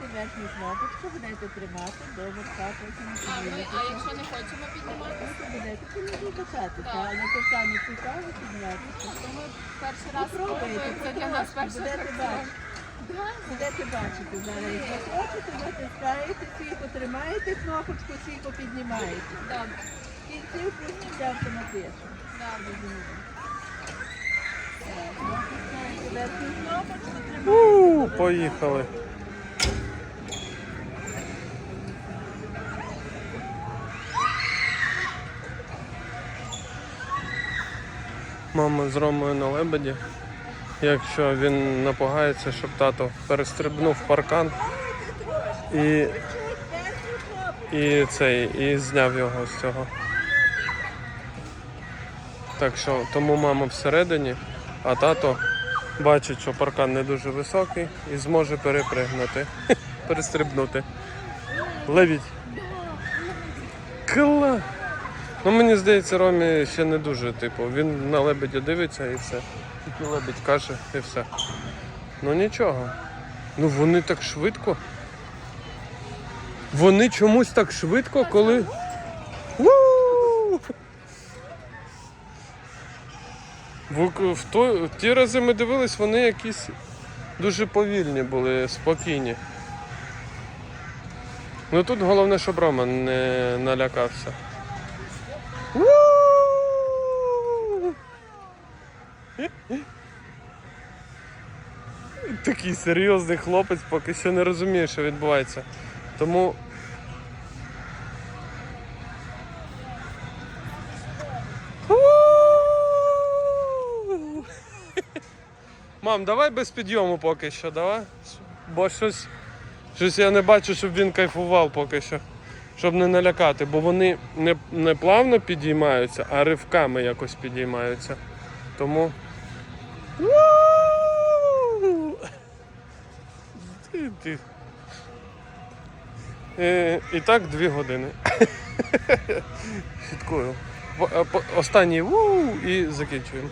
лебеді. Верхню кнопочку будете тримати, добре, так, потім А, ми, а якщо не хочемо піднімати, будете підійти качатися, але то саме цікаво піднятися. то ми перший раз Пробуйте, спробуємо. Це для нас перший будете раз. бачити. Будете бачити зараз. Як ви хочете, натискаєте, сіко тримаєте кнопочку, сіко піднімаєте. Добре. В кінці впустите автоматично. Добре. Верхню кнопочку, тримаєте. У, поїхали. Мама з Ромою на лебеді. Якщо він напугається, щоб тато перестрибнув паркан і, і цей, і зняв його з цього. Так що тому мама всередині, а тато бачить, що паркан не дуже високий і зможе перепригнути, перестрибнути. Левіть. Кла. Ну мені здається, Ромі ще не дуже, типу, він на лебеді дивиться і все. Тільки лебідь каже і все. Ну нічого. Ну вони так швидко. Вони чомусь так швидко, коли. В, в, той, в ті рази ми дивились, вони якісь дуже повільні були, спокійні. Ну тут головне, щоб Роман не налякався. У! Такий серйозний хлопець поки що не розуміє, що відбувається. Тому. Мам, давай без підйому поки що, давай. Бо щось, щось я не бачу, щоб він кайфував поки що. Щоб не налякати, бо вони не, не плавно підіймаються, а ривками якось підіймаються. Тому. Е, і так дві години. Підкою. Останній і закінчуємо.